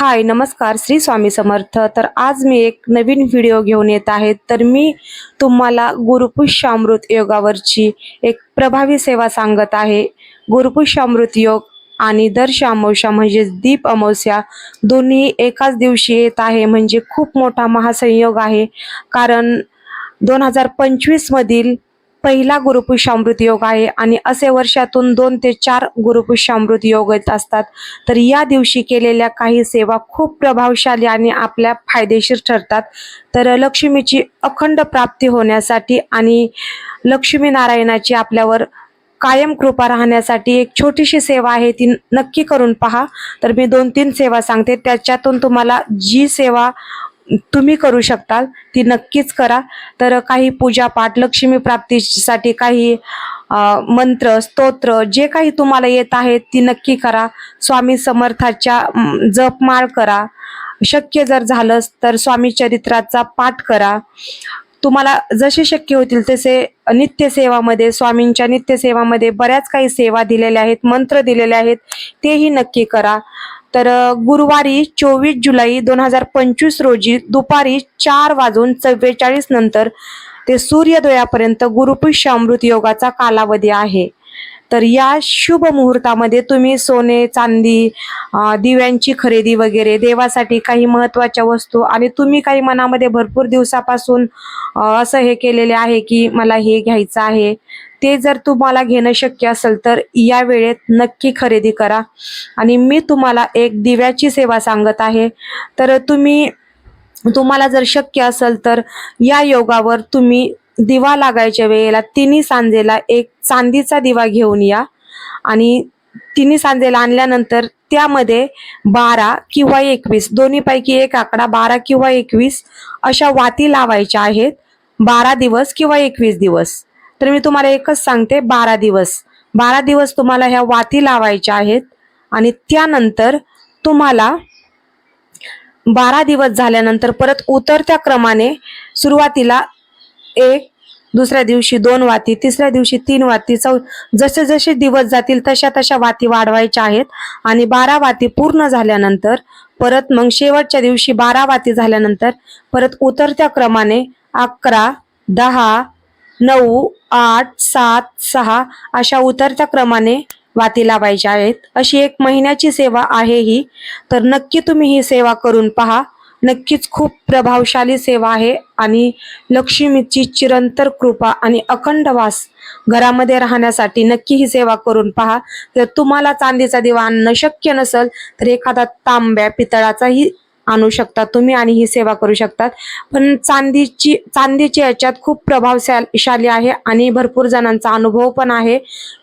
हाय नमस्कार श्री स्वामी समर्थ. तर आज मी एक नवीन व्हिडिओ घेऊन येत आहे. तर मी तुम्हाला गुरुपुष्यामृत योगावरची एक प्रभावी सेवा सांगत आहे. गुरुपुष्यामृत योग आणि दर्श अमावस्या म्हणजे दीप अमावस्या दोन्ही एकाच दिवशी येत आहे. म्हणजे खूप मोठा महासंयोग आहे. कारण दोन हजार पंचवीसमधील पहिला गुरुपुष्यामृत योग आहे आणि असे वर्षातून दोन ते चार गुरुपुष्यामृत योग येत असतात. तर या दिवशी केलेल्या काही सेवा खूप प्रभावशाली आणि आपल्या फायदेशीर ठरतात. तर लक्ष्मीची अखंड प्राप्ती होण्यासाठी आणि लक्ष्मीनारायणाची आपल्यावर कायम कृपा राहण्यासाठी एक छोटीशी सेवा आहे ती नक्की करून पहा. तर मी दोन तीन सेवा सांगते. त्याच्यातून तुम्हाला जी सेवा तुम्ही करू शकता ती नक्कीच करा. तर काही पूजापाठ लक्ष्मी प्राप्तीसाठी काही मंत्र स्तोत्र जे काही तुम्हाला येत आहे ती नक्की करा. स्वामी समर्थाच्या जपमाळ करा. शक्य जर झालंच तर स्वामी चरित्राचा पाठ करा. तुम्हाला जसे शक्य होतील तसे नित्यसेवामध्ये स्वामींच्या नित्यसेवामध्ये बऱ्याच काही सेवा दिलेल्या आहेत मंत्र दिलेले आहेत तेही नक्की करा. तर गुरुवारी चोवीस जुलै दोन हजार पंचवीस रोजी दुपारी चार वाजून चव्वेचाळीस नंतर ते सूर्योदयापर्यंत गुरुपुष्य अमृत योगाचा कालावधी आहे. तर या शुभ मुहूर्तामध्ये तुम्ही सोने चांदी दिव्यांची खरेदी वगैरे देवासाठी काही महत्त्वाच्या वस्तू आणि तुम्ही काही मनामध्ये भरपूर दिवसापासून असं हे केलेले आहे की मला हे घ्यायचं आहे. ते जर तुम्हाला घेणं शक्य असेल तर या वेळेत नक्की खरेदी करा. आणि मी तुम्हाला एक दिव्याची सेवा सांगत आहे. तर तुम्ही तुम्हाला जर शक्य असेल तर या योगावर तुम्ही दिवा लागायच्या वेळेला तिन्ही सांजेला एक चांदीचा दिवा घेऊन या. आणि तिन्ही सांजेला आणल्यानंतर त्यामध्ये बारा किंवा एकवीस दोन्हीपैकी एक आकडा बारा किंवा एकवीस अशा वाती लावायच्या आहेत. बारा दिवस किंवा एकवीस दिवस. तर मी तुम्हाला एकच सांगते बारा दिवस. बारा दिवस तुम्हाला ह्या वाती लावायच्या आहेत आणि त्यानंतर तुम्हाला बारा दिवस झाल्यानंतर परत उतरत्या क्रमाने सुरुवातीला एक दुसऱ्या दिवशी दोन वाती तिसऱ्या दिवशी तीन वाती चौ जसे जसे दिवस जातील तशा तशा वाती वाढवायच्या आहेत आणि बारा वाती पूर्ण झाल्यानंतर परत मग शेवटच्या दिवशी बारा वाती झाल्यानंतर परत उतरत्या क्रमाने अकरा दहा नऊ आठ सात सहा अशा उतरत्या क्रमाने वाती लावायच्या आहेत. अशी एक महिन्याची सेवा आहे ही. तर नक्की तुम्ही ही सेवा करून पहा. नक्कीच खूप प्रभावशाली सेवा आहे आणि लक्ष्मीची चिरंतर कृपा आणि अखंड वास घरामध्ये राहण्यासाठी नक्की ही सेवा करून पहा. जर तुम्हाला चांदीचा दिवा आणणं शक्य नसेल तर एखादा तांब्या पितळाचाही आणू शकता तुम्ही आणि ही सेवा करू शकतात. पण चांदीची चांदीची याच्यात खूप प्रभावशाली आहे आणि भरपूर जणांचा अनुभव पण आहे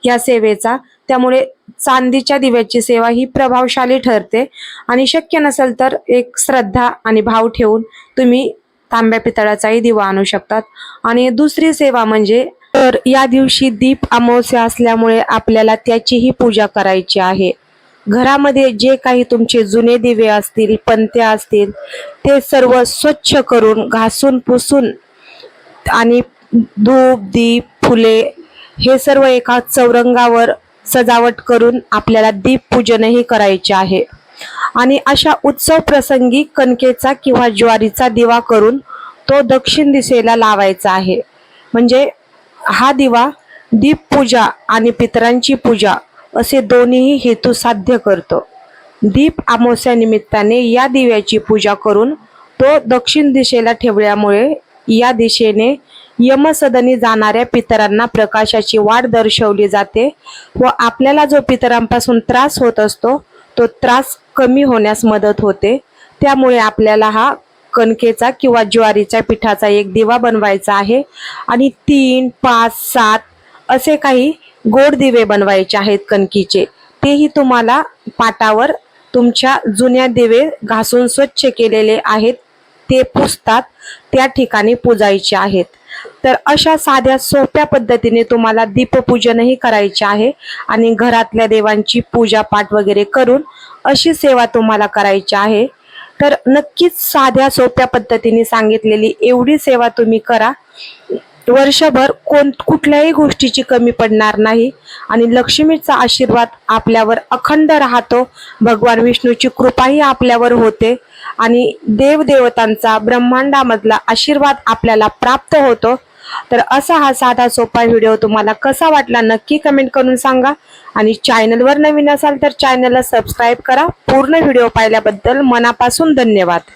या सेवेचा. त्यामुळे चांदीच्या दिव्याची सेवा ही प्रभावशाली ठरते. आणि शक्य नसेल तर एक श्रद्धा आणि भाव ठेवून तुम्ही तांब्या पितळाचाही दिवा आणू शकतात. आणि दुसरी सेवा म्हणजे तर या दिवशी दीप अमावस्या असल्यामुळे आपल्याला त्याचीही पूजा करायची आहे. घरामध्ये जे काही तुमचे जुने दिवे असतील पंत्या असतील ते सर्व स्वच्छ करून घासून पुसून आणि धूप दीप फुले हे सर्व एका चौरंगावर सजावट करून आपल्याला दीप पूजनही करायचे आहे. आणि अशा उत्सव प्रसंगी कणकेचा किंवा ज्वारीचा दिवा करून तो दक्षिण दिशेला लावायचा आहे. म्हणजे हा दिवा दीप पूजा आणि पितरांची पूजा असे दोन्ही हेतू साध्य करतो. दीप अमावस्या निमित्ताने या दिव्याची पूजा करून तो दक्षिण दिशेला ठेवल्यामुळे या दिशेने यमसदनी जाणाऱ्या पितरांना प्रकाशाची वाढ दर्शवली जाते व आपल्याला जो पितरांपासून त्रास होत असतो तो त्रास कमी होण्यास मदत होते. त्यामुळे आपल्याला हा कणकेचा किंवा ज्वारीच्या पिठाचा एक दिवा बनवायचा आहे. आणि तीन पाच सात असे काही गोड दिवे बनवायचे आहेत कणकीचे. तेही तुम्हाला पाटावर तुमच्या जुन्या दिवे घासून स्वच्छ केलेले आहेत. ते पुसतात त्या ठिकाणी पूजायचे आहेत. तर अशा साध्या सोप्या पद्धतीने तुम्हाला दीपपूजनही करायचे आहे आणि घरातल्या देवांची पूजा पाठ वगैरे करून अशी सेवा तुम्हाला करायची आहे. तर नक्कीच साध्या सोप्या पद्धतीने सांगितलेली एवढी सेवा तुम्ही करा. वर्षभर कोण कुठल्याही गोष्टीची कमी पडणार नाही. आणि लक्ष्मीचा आशीर्वाद आपल्यावर अखंड राहतो. भगवान विष्णूची कृपाही आपल्यावर होते. आणि देवदेवतांचा ब्रह्मांडामधला आशीर्वाद आपल्याला प्राप्त होतो. तर असा हा साधा सोपा व्हिडिओ तुम्हाला कसा वाटला नक्की कमेंट करून सांगा. आणि चॅनलवर नवीन असाल तर चॅनलला सबस्क्राईब करा. पूर्ण व्हिडिओ पाहिल्याबद्दल मनापासून धन्यवाद.